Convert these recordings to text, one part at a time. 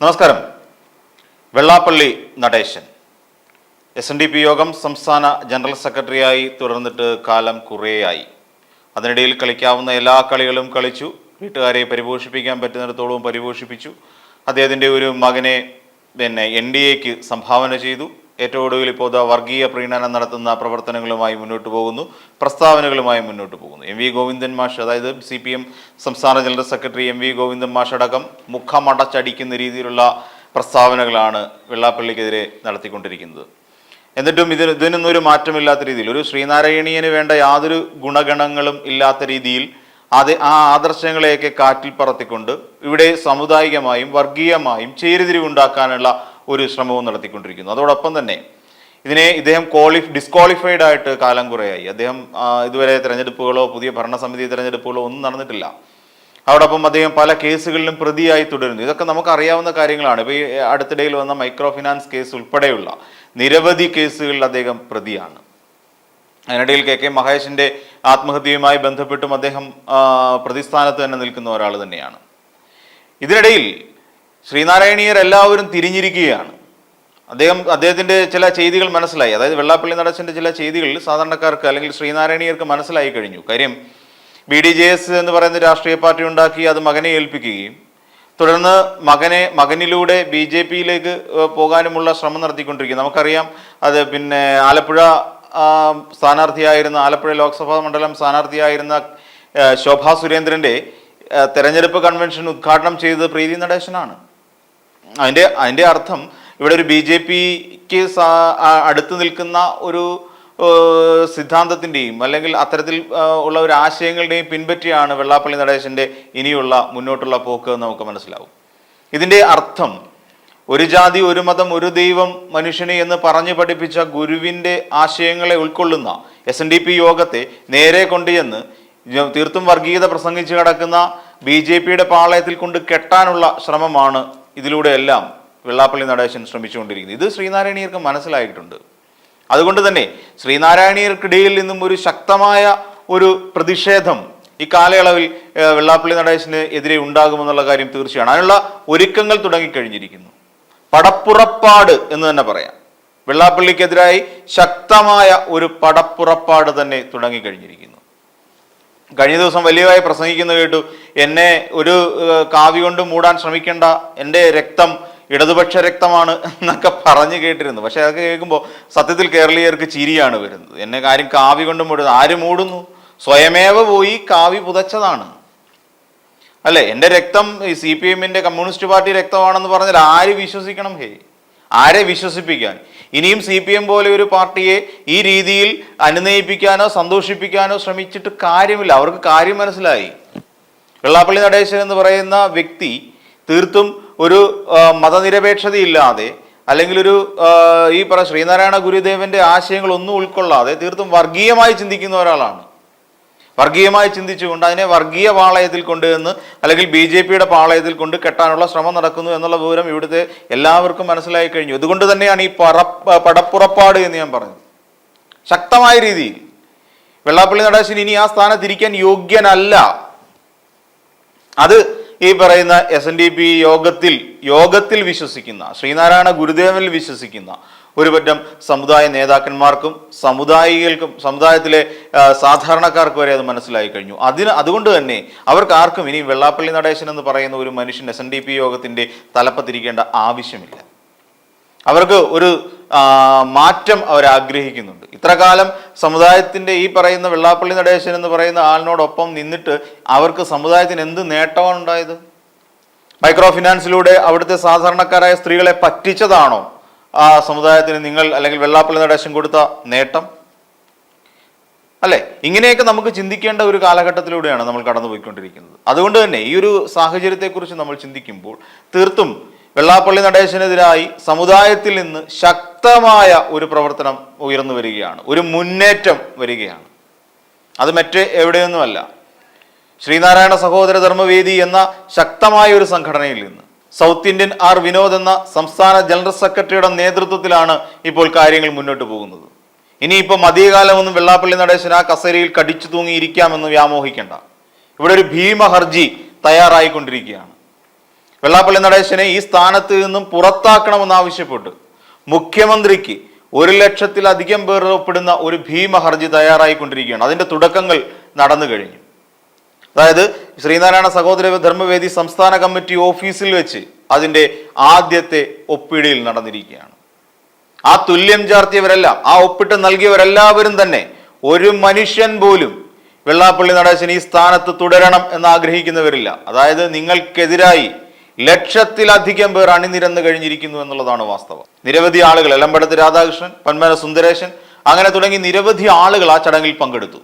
നമസ്കാരം. Vellappally Natesan. S N D P Yogam സംസ്ഥാന general സെക്രട്ടറിയായി തുടർന്നിട്ട് കാലം കുറേയായി. അതിനിടയിൽ കളിക്കാവുന്ന എല്ലാ കളികളും കളിച്ചു. വീട്ടുകാരെ പരിപോഷിപ്പിക്കാൻ പറ്റുന്നിടത്തോളം പരിപോഷിപ്പിച്ചു. അദ്ദേഹത്തിന്റെ ഒരു മകനെ പിന്നെ എൻ ഡി എക്ക് സംഭാവന ചെയ്തു. ഏറ്റവും ഒടുവിൽ ഇപ്പോൾ വർഗീയ പ്രീണനം നടത്തുന്ന പ്രവർത്തനങ്ങളുമായി മുന്നോട്ട് പോകുന്നു പ്രസ്താവനകളുമായി മുന്നോട്ട് പോകുന്നു. എം വി ഗോവിന്ദൻ മാഷ് അതായത് സി പി എം സംസ്ഥാന general secretary M V Govindan മാഷ് അടക്കം മുഖമടച്ചടിക്കുന്ന രീതിയിലുള്ള പ്രസ്താവനകളാണ് വെള്ളാപ്പള്ളിക്കെതിരെ നടത്തിക്കൊണ്ടിരിക്കുന്നത്. എന്നിട്ടും ഇതിന് ഇതിനൊന്നും ഒരു മാറ്റമില്ലാത്ത രീതിയിൽ ഒരു ശ്രീനാരായണീയന് വേണ്ട യാതൊരു ഗുണഗണങ്ങളും ഇല്ലാത്ത രീതിയിൽ അത് ആ ആദർശങ്ങളെയൊക്കെ കാറ്റിൽ പറത്തിക്കൊണ്ട് ഇവിടെ സമുദായികമായും വർഗീയമായും ചേരിതിരിവുണ്ടാക്കാനുള്ള ഒരു ശ്രമവും നടത്തിക്കൊണ്ടിരിക്കുന്നു. അതോടൊപ്പം തന്നെ ഇതിനെ ഇദ്ദേഹം ക്വാളിഫ് ഡിസ്ക്വാളിഫൈഡ് ആയിട്ട് കാലം കുറയായി. അദ്ദേഹം ഇതുവരെ തെരഞ്ഞെടുപ്പുകളോ പുതിയ ഭരണസമിതി തെരഞ്ഞെടുപ്പുകളോ ഒന്നും നടന്നിട്ടില്ല. അതോടൊപ്പം അദ്ദേഹം പല കേസുകളിലും പ്രതിയായി തുടരുന്നു. ഇതൊക്കെ നമുക്ക് അറിയാവുന്ന കാര്യങ്ങളാണ്. ഇപ്പോൾ ഈ അടുത്തിടയിൽ വന്ന മൈക്രോ ഫിനാൻസ് കേസ് ഉൾപ്പെടെയുള്ള നിരവധി കേസുകളിൽ അദ്ദേഹം പ്രതിയാണ്. അതിനിടയിൽ കെ കെ മഹേഷിന്റെ ആത്മഹത്യയുമായി ബന്ധപ്പെട്ടും അദ്ദേഹം പ്രതിസ്ഥാനത്ത് തന്നെ നിൽക്കുന്ന ഒരാൾ തന്നെയാണ്. ഇതിനിടയിൽ ശ്രീനാരായണീയർ എല്ലാവരും തിരിഞ്ഞിരിക്കുകയാണ്. അദ്ദേഹം അദ്ദേഹത്തിന്റെ ചില ചെയ്തികൾ മനസ്സിലായി. അതായത് വെള്ളാപ്പള്ളി നടച്ചന്റെ ചില ചെയ്തികൾ സാധാരണക്കാർക്ക് അല്ലെങ്കിൽ ശ്രീനാരായണീയർക്ക് മനസ്സിലായി കഴിഞ്ഞു. കാര്യം ബി ഡി ജെ എസ് എന്ന് പറയുന്ന രാഷ്ട്രീയ പാർട്ടി ഉണ്ടാക്കി അത് മകനെ ഏൽപ്പിക്കുകയും തുടർന്ന് മകനെ മകനിലൂടെ ബി ജെ പിയിലേക്ക് പോകാനുമുള്ള ശ്രമം നടത്തിക്കൊണ്ടിരിക്കുന്നു. നമുക്കറിയാം അത് പിന്നെ ആലപ്പുഴ സ്ഥാനാർത്ഥിയായിരുന്ന ആലപ്പുഴ ലോക്സഭാ മണ്ഡലം സ്ഥാനാർത്ഥിയായിരുന്ന ശോഭാ സുരേന്ദ്രന്റെ ആ, തെരഞ്ഞെടുപ്പ് കൺവെൻഷൻ ഉദ്ഘാടനം ചെയ്തത് പ്രീതി നടേശനാണ്. അതിന്റെ അതിന്റെ അർത്ഥം ഇവിടെ ഒരു ബി ജെ പിക്ക് അടുത്ത് നിൽക്കുന്ന ഒരു സിദ്ധാന്തത്തിന്റെയും അല്ലെങ്കിൽ അത്തരത്തിൽ ഉള്ള ഒരു ആശയങ്ങളുടെയും പിൻപറ്റിയാണ് വെള്ളാപ്പള്ളി നടേശന്റെ ഇനിയുള്ള മുന്നോട്ടുള്ള പോക്ക് എന്ന് നമുക്ക് മനസ്സിലാവും. ഇതിന്റെ അർത്ഥം ഒരു ജാതി ഒരു മതം ഒരു ദൈവം മനുഷ്യനെ എന്ന് പറഞ്ഞു പഠിപ്പിച്ച ഗുരുവിന്റെ ആശയങ്ങളെ ഉൾക്കൊള്ളുന്ന എസ് എൻ ഡി പി യോഗത്തെ നേരെ കൊണ്ടുചെന്ന് തീർത്തും വർഗീയത പ്രസംഗിച്ച് കിടക്കുന്ന ബി ജെ പിയുടെ പാളയത്തിൽ കൊണ്ട് കെട്ടാനുള്ള ശ്രമമാണ് ഇതിലൂടെയെല്ലാം വെള്ളാപ്പള്ളി നടേശൻ ശ്രമിച്ചുകൊണ്ടിരിക്കുന്നത് ഇത് ശ്രീനാരായണീയർക്ക് മനസ്സിലായിട്ടുണ്ട്. അതുകൊണ്ട് തന്നെ ശ്രീനാരായണീയർക്കിടയിൽ നിന്നും ഒരു ശക്തമായ ഒരു പ്രതിഷേധം ഈ കാലയളവിൽ വെള്ളാപ്പള്ളി നടേശന് എതിരെ ഉണ്ടാകുമെന്നുള്ള കാര്യം തീർച്ചയാണ്. അതിനുള്ള ഒരുക്കങ്ങൾ തുടങ്ങിക്കഴിഞ്ഞിരിക്കുന്നു. പടപ്പുറപ്പാട് എന്ന് തന്നെ പറയാം. വെള്ളാപ്പള്ളിക്കെതിരായി ശക്തമായ ഒരു പടപ്പുറപ്പാട് തന്നെ തുടങ്ങിക്കഴിഞ്ഞിരിക്കുന്നു. കഴിഞ്ഞ ദിവസം വലിയതായി പ്രസംഗിക്കുന്ന കേട്ടു എന്നെ ഒരു കാവി കൊണ്ട് മൂടാൻ ശ്രമിക്കേണ്ട. എന്റെ രക്തം ഇടതുപക്ഷ രക്തമാണ് എന്നൊക്കെ പറഞ്ഞു കേട്ടിരുന്നു. പക്ഷെ അതൊക്കെ കേൾക്കുമ്പോൾ സത്യത്തിൽ കേരളീയർക്ക് ചിരിയാണ് വരുന്നത്. എന്നെ കാര്യം കാവി കൊണ്ട് മൂടുന്നു ആര് മൂടുന്നു? സ്വയമേവ പോയി കാവി പുതച്ചതാണ്. അല്ലെ? എന്റെ രക്തം ഈ സി പി എമ്മിന്റെ കമ്മ്യൂണിസ്റ്റ് പാർട്ടി രക്തമാണെന്ന് പറഞ്ഞാൽ ആര് വിശ്വസിക്കണം ഹേ? ആരെ വിശ്വസിപ്പിക്കാൻ? ഇനിയും സി പി എം പോലെ ഒരു പാർട്ടിയെ ഈ രീതിയിൽ അനുനയിപ്പിക്കാനോ സന്തോഷിപ്പിക്കാനോ ശ്രമിച്ചിട്ട് കാര്യമില്ല. അവർക്ക് കാര്യം മനസ്സിലായി. വെള്ളാപ്പള്ളി നടേശൻ എന്ന് പറയുന്ന വ്യക്തി തീർത്തും ഒരു മതനിരപേക്ഷതയില്ലാതെ അല്ലെങ്കിൽ ഒരു ഈ പറ ശ്രീനാരായണ ഗുരുദേവന്റെ ആശയങ്ങളൊന്നും ഉൾക്കൊള്ളാതെ തീർത്തും വർഗീയമായി ചിന്തിക്കുന്ന ഒരാളാണ്. വർഗീയമായി ചിന്തിച്ചുകൊണ്ട് അതിനെ വർഗീയ പാളയത്തിൽ കൊണ്ടുവന്ന് അല്ലെങ്കിൽ ബി ജെ പിയുടെ പാളയത്തിൽ കൊണ്ട് കെട്ടാനുള്ള ശ്രമം നടക്കുന്നു എന്നുള്ള വിവരം ഇവിടുത്തെ എല്ലാവർക്കും മനസ്സിലായി കഴിഞ്ഞു. അതുകൊണ്ട് തന്നെയാണ് ഈ പറ പടപ്പുറപ്പാട് എന്ന് ഞാൻ പറഞ്ഞത്. ശക്തമായ രീതിയിൽ. വെള്ളാപ്പള്ളി നടേശൻ ഇനി ആ സ്ഥാനത്തിരിക്കാൻ യോഗ്യനല്ല. അത് ഈ പറയുന്ന എസ് എൻ ഡി പി യോഗത്തിൽ യോഗത്തിൽ വിശ്വസിക്കുന്ന ശ്രീനാരായണ ഗുരുദേവനിൽ വിശ്വസിക്കുന്ന ഒരു പറ്റം സമുദായ നേതാക്കന്മാർക്കും സമുദായികൾക്കും സമുദായത്തിലെ സാധാരണക്കാർക്ക് വരെ അത് മനസ്സിലായി കഴിഞ്ഞു. അതിന് അതുകൊണ്ട് തന്നെ അവർക്ക് ആർക്കും ഇനി വെള്ളാപ്പള്ളി നടേശൻ എന്ന് പറയുന്ന ഒരു മനുഷ്യൻ എസ് എൻ ഡി പി യോഗത്തിന്റെ തലപ്പത്തിരിക്കേണ്ട ആവശ്യമില്ല. അവർക്ക് ഒരു മാറ്റം അവർ ആഗ്രഹിക്കുന്നുണ്ട് ഇത്ര കാലം സമുദായത്തിന്റെ ഈ പറയുന്ന വെള്ളാപ്പള്ളി നടേശൻ എന്ന് പറയുന്ന ആളിനോടൊപ്പം നിന്നിട്ട് അവർക്ക് സമുദായത്തിന് എന്ത് നേട്ടമാണ് ഉണ്ടായത്? മൈക്രോ ഫിനാൻസിലൂടെ അവിടുത്തെ സാധാരണക്കാരായ സ്ത്രീകളെ പറ്റിച്ചതാണോ? ആ സമുദായത്തിന് നിങ്ങൾ അല്ലെങ്കിൽ വെള്ളാപ്പള്ളി നടേശൻ കൊടുത്ത നേട്ടം? അല്ലെ? ഇങ്ങനെയൊക്കെ നമുക്ക് ചിന്തിക്കേണ്ട ഒരു കാലഘട്ടത്തിലൂടെയാണ് നമ്മൾ കടന്നുപോയിക്കൊണ്ടിരിക്കുന്നത്. അതുകൊണ്ട് തന്നെ ഈ ഒരു സാഹചര്യത്തെക്കുറിച്ച് നമ്മൾ ചിന്തിക്കുമ്പോൾ തീർത്തും വെള്ളാപ്പള്ളി നടേശനെതിരായി സമുദായത്തിൽ നിന്ന് ശക്തമായ ഒരു പ്രവർത്തനം ഉയർന്നു വരികയാണ്. ഒരു മുന്നേറ്റം വരികയാണ്. അത് മറ്റ് എവിടെയൊന്നുമല്ല. ശ്രീനാരായണ സഹോദര ധർമ്മവേദി എന്ന ശക്തമായ ഒരു സംഘടനയിൽ നിന്ന് സൗത്ത് ഇന്ത്യൻ ആർ വിനോദ് എന്ന സംസ്ഥാന ജനറൽ സെക്രട്ടറിയുടെ നേതൃത്വത്തിലാണ് ഇപ്പോൾ കാര്യങ്ങൾ മുന്നോട്ട് പോകുന്നത്. ഇനിയിപ്പോൾ മതിയകാലമൊന്നും വെള്ളാപ്പള്ളി നടേശൻ ആ കസേരയിൽ കടിച്ചു തൂങ്ങിയിരിക്കാമെന്ന് വ്യാമോഹിക്കേണ്ട. ഇവിടെ ഒരു ഭീമ ഹർജി തയ്യാറായിക്കൊണ്ടിരിക്കുകയാണ്. വെള്ളാപ്പള്ളി നടേശനെ ഈ സ്ഥാനത്ത് നിന്നും പുറത്താക്കണമെന്നാവശ്യപ്പെട്ട് മുഖ്യമന്ത്രിക്ക് ഒരു ലക്ഷത്തിലധികം പേർ ഒപ്പിടുന്ന ഒരു ഭീമ ഹർജി തയ്യാറായിക്കൊണ്ടിരിക്കുകയാണ്. അതിന്റെ തുടക്കങ്ങൾ നടന്നു കഴിഞ്ഞു. അതായത് ശ്രീനാരായണ സഹോദര ധർമ്മവേദി സംസ്ഥാന കമ്മിറ്റി ഓഫീസിൽ വെച്ച് അതിന്റെ ആദ്യത്തെ ഒപ്പിടിയിൽ നടന്നിരിക്കുകയാണ്. ആ തുല്യം ചാർത്തിയവരെല്ലാം ആ ഒപ്പിട്ട് നൽകിയവരെല്ലാവരും തന്നെ ഒരു മനുഷ്യൻ പോലും വെള്ളാപ്പള്ളി നടേശൻ ഈ സ്ഥാനത്ത് തുടരണം എന്ന് ആഗ്രഹിക്കുന്നവരില്ല. അതായത് നിങ്ങൾക്കെതിരായി ലക്ഷത്തിലധികം പേർ അണിനിരന്ന് കഴിഞ്ഞിരിക്കുന്നു എന്നുള്ളതാണ് വാസ്തവം. നിരവധി ആളുകൾ എലമ്പടത്ത് രാധാകൃഷ്ണൻ പന്മന സുന്ദരേശൻ അങ്ങനെ തുടങ്ങി നിരവധി ആളുകൾ ആ ചടങ്ങിൽ പങ്കെടുത്തു.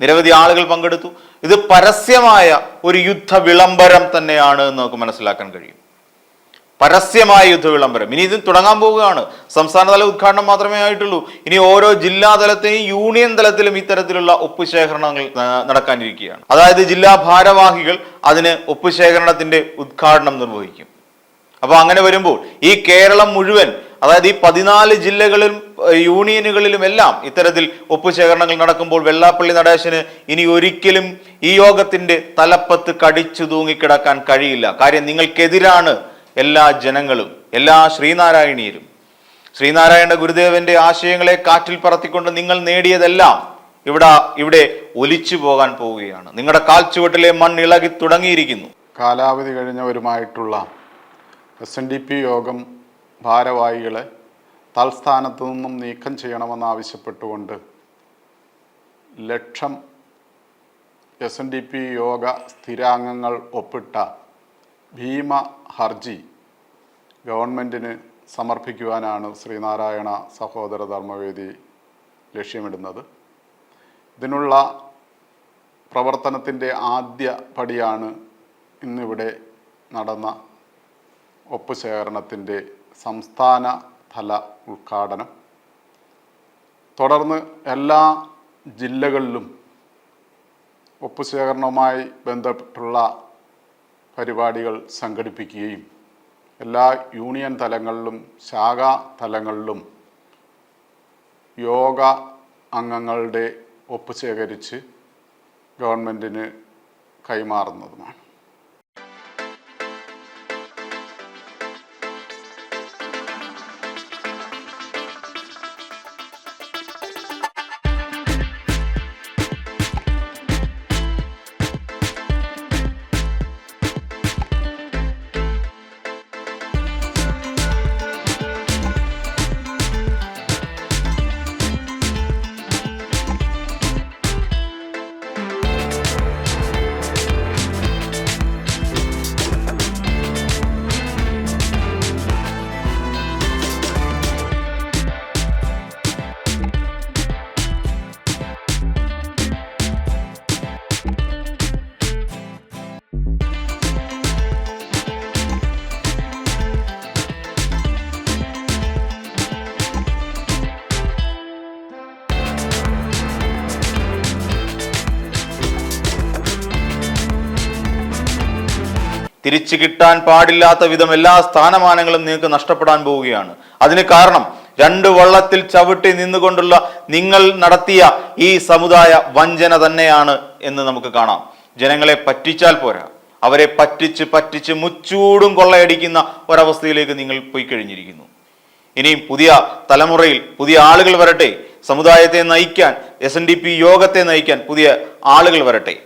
നിരവധി ആളുകൾ പങ്കെടുത്തു. ഇത് പരസ്യമായ ഒരു യുദ്ധ വിളംബരം തന്നെയാണ് എന്ന് നമുക്ക് മനസ്സിലാക്കാൻ കഴിയും. പരസ്യമായ യുദ്ധ വിളംബരം ഇനി ഇത് തുടങ്ങാൻ പോവുകയാണ്. സംസ്ഥാനതല ഉദ്ഘാടനം മാത്രമേ ആയിട്ടുള്ളൂ. ഇനി ഓരോ ജില്ലാതലത്തെയും യൂണിയൻ തലത്തിലും ഇത്തരത്തിലുള്ള ഒപ്പുശേഖരണങ്ങൾ നടക്കാനിരിക്കുകയാണ്. അതായത് ജില്ലാ ഭാരവാഹികൾ അതിന് ഒപ്പുശേഖരണത്തിന്റെ ഉദ്ഘാടനം നിർവഹിക്കും. അപ്പൊ അങ്ങനെ വരുമ്പോൾ ഈ കേരളം മുഴുവൻ അതായത് ഈ പതിനാല് ജില്ലകളിലും യൂണിയനുകളിലും എല്ലാം ഇത്തരത്തിൽ ഒപ്പുശേഖരണങ്ങൾ നടക്കുമ്പോൾ വെള്ളാപ്പള്ളി നടേശന് ഇനി ഒരിക്കലും ഈ യോഗത്തിന്റെ തലപ്പത്ത് കടിച്ചു തൂങ്ങിക്കിടക്കാൻ കഴിയില്ല. കാര്യം നിങ്ങൾക്കെതിരാണ് എല്ലാ ജനങ്ങളും എല്ലാ ശ്രീനാരായണീയരും. ശ്രീനാരായണ ഗുരുദേവന്റെ ആശയങ്ങളെ കാറ്റിൽ പറത്തിക്കൊണ്ട് നിങ്ങൾ നേടിയതെല്ലാം ഇവിടെ ഇവിടെ ഒലിച്ചു പോകാൻ പോവുകയാണ്. നിങ്ങളുടെ കാൽച്ചുവട്ടിലെ മണ്ണ് ഇളകി തുടങ്ങിയിരിക്കുന്നു. കാലാവധി കഴിഞ്ഞവരുമായിട്ടുള്ള S N D P Yogam ഭാരവാഹികളെ തൽസ്ഥാനത്തു നിന്നും നീക്കം ചെയ്യണമെന്നാവശ്യപ്പെട്ടുകൊണ്ട് ലക്ഷം എസ് എൻ ഡി പി യോഗ സ്ഥിരാംഗങ്ങൾ ഒപ്പിട്ട ഭീമ ഹർജി ഗവൺമെന്റിന് സമർപ്പിക്കുവാനാണ് ശ്രീനാരായണ സഹോദര ധർമ്മവേദി ലക്ഷ്യമിടുന്നത്. ഇതിനുള്ള പ്രവർത്തനത്തിന്റെ ആദ്യ പടിയാണ് ഇന്നിവിടെ നടന്ന ഒപ്പ് ഒപ്പുശേഖരണത്തിന്റെ സംസ്ഥാന തല ഉദ്ഘാടനം. തുടർന്ന് എല്ലാ ജില്ലകളിലും ഒപ്പുശേഖരണവുമായി ബന്ധപ്പെട്ടുള്ള പരിപാടികൾ സംഘടിപ്പിക്കുകയും എല്ലാ യൂണിയൻ തലങ്ങളിലും ശാഖാ തലങ്ങളിലും യോഗ അംഗങ്ങളുടെ ഒപ്പ് ശേഖരിച്ച് ഗവൺമെന്റിന് കൈമാറുന്നതുമാണ്. തിരിച്ചു കിട്ടാൻ പാടില്ലാത്ത വിധം എല്ലാ സ്ഥാനമാനങ്ങളും നിങ്ങൾക്ക് നഷ്ടപ്പെടാൻ പോവുകയാണ്. അതിന് കാരണം രണ്ട് വള്ളത്തിൽ ചവിട്ടി നിന്നുകൊണ്ടുള്ള നിങ്ങൾ നടത്തിയ ഈ സമുദായ വഞ്ചന തന്നെയാണ് എന്ന് നമുക്ക് കാണാം. ജനങ്ങളെ പറ്റിച്ചാൽ പോരാ. അവരെ പറ്റിച്ച് പറ്റിച്ച് മുച്ചൂടും കൊള്ളയടിക്കുന്ന ഒരവസ്ഥയിലേക്ക് നിങ്ങൾ പോയി കഴിഞ്ഞിരിക്കുന്നു. ഇനിയും പുതിയ തലമുറയിൽ പുതിയ ആളുകൾ വരട്ടെ. സമുദായത്തെ നയിക്കാൻ എസ് യോഗത്തെ നയിക്കാൻ പുതിയ ആളുകൾ വരട്ടെ.